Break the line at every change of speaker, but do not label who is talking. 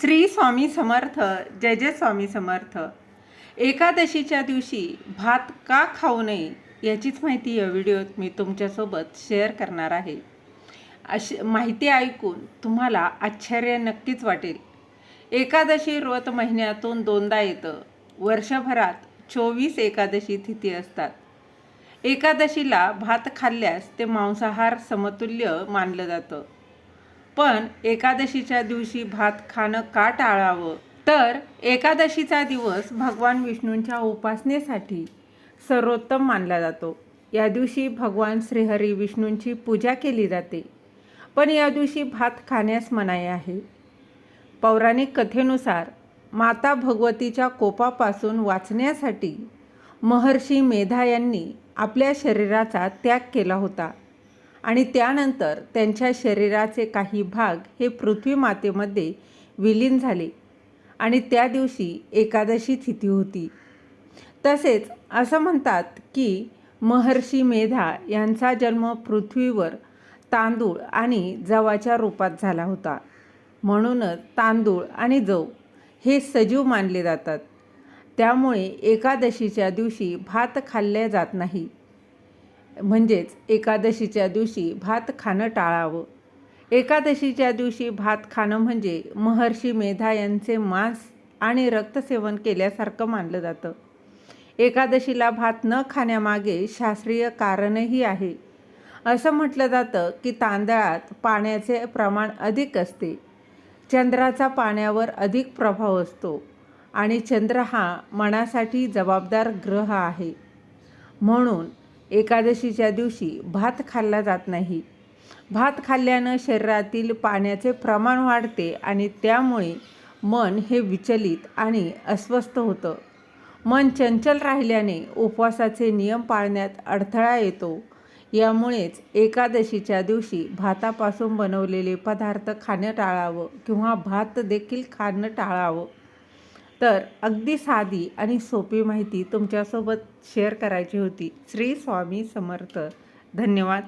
श्री स्वामी समर्थ जय जय स्वामी समर्थ. एकादशीच्या दिवशी भात का खाऊ नये याचीच माहिती या व्हिडिओत मी तुमच्यासोबत शेअर करणार आहे. अशी माहिती ऐकून तुम्हाला आश्चर्य नक्कीच वाटेल. एकादशी व्रत महिन्यातून दोनदा येतं. वर्षभरात चोवीस एकादशी तिथी असतात. एकादशीला भात खाल्ल्यास ते मांसाहार समतुल्य मानलं जातं. पण एकादशीच्या दिवशी भात खाणं का टाळावं? तर एकादशीचा दिवस भगवान विष्णूंच्या उपासनेसाठी सर्वोत्तम मानला जातो. या दिवशी भगवान श्रीहरी विष्णूंची पूजा केली जाते. पण या दिवशी भात खाण्यास मनाई आहे. पौराणिक कथेनुसार माता भगवतीच्या कोपापासून वाचण्यासाठी महर्षी मेधा यांनी आपल्या शरीराचा त्याग केला होता. आणि त्यानंतर त्यांच्या शरीराचे काही भाग हे पृथ्वी मातेमध्ये विलीन झाले आणि त्या दिवशी एकादशी तिथी होती. तसेच असं म्हणतात की महर्षी मेधा यांचा जन्म पृथ्वीवर तांदूळ आणि जवाच्या रूपात झाला होता. म्हणूनच तांदूळ आणि जव हे सजीव मानले जातात. त्यामुळे एकादशीच्या दिवशी भात खाल्ले जात नाही. म्हणजेच एकादशीच्या दिवशी भात खाणं टाळावं. एकादशीच्या दिवशी भात खाणं म्हणजे महर्षी मेधा यांचे मांस आणि रक्तसेवन केल्यासारखं मानलं जातं. एकादशीला भात न खाण्यामागे शास्त्रीय कारणही आहे. असं म्हटलं जातं की तांदळात पाण्याचे प्रमाण अधिक असते. चंद्राचा पाण्यावर अधिक प्रभाव असतो आणि चंद्र हा मनासाठी जबाबदार ग्रह आहे. म्हणून एकादशीच्या दिवशी भात खाल्ला जात नाही. भात खाल्ल्यानं शरीरातील पाण्याचे प्रमाण वाढते आणि त्यामुळे मन हे विचलित आणि अस्वस्थ होतं. मन चंचल राहिल्याने उपवासाचे नियम पाळण्यात अडथळा येतो. यामुळेच एकादशीच्या दिवशी भातापासून बनवलेले पदार्थ खाणं टाळावं किंवा भात देखील खाणं टाळावं. तर अगदी साधी आणि सोपी माहिती तुमच्यासोबत शेअर करायची होती. श्री स्वामी समर्थ. धन्यवाद.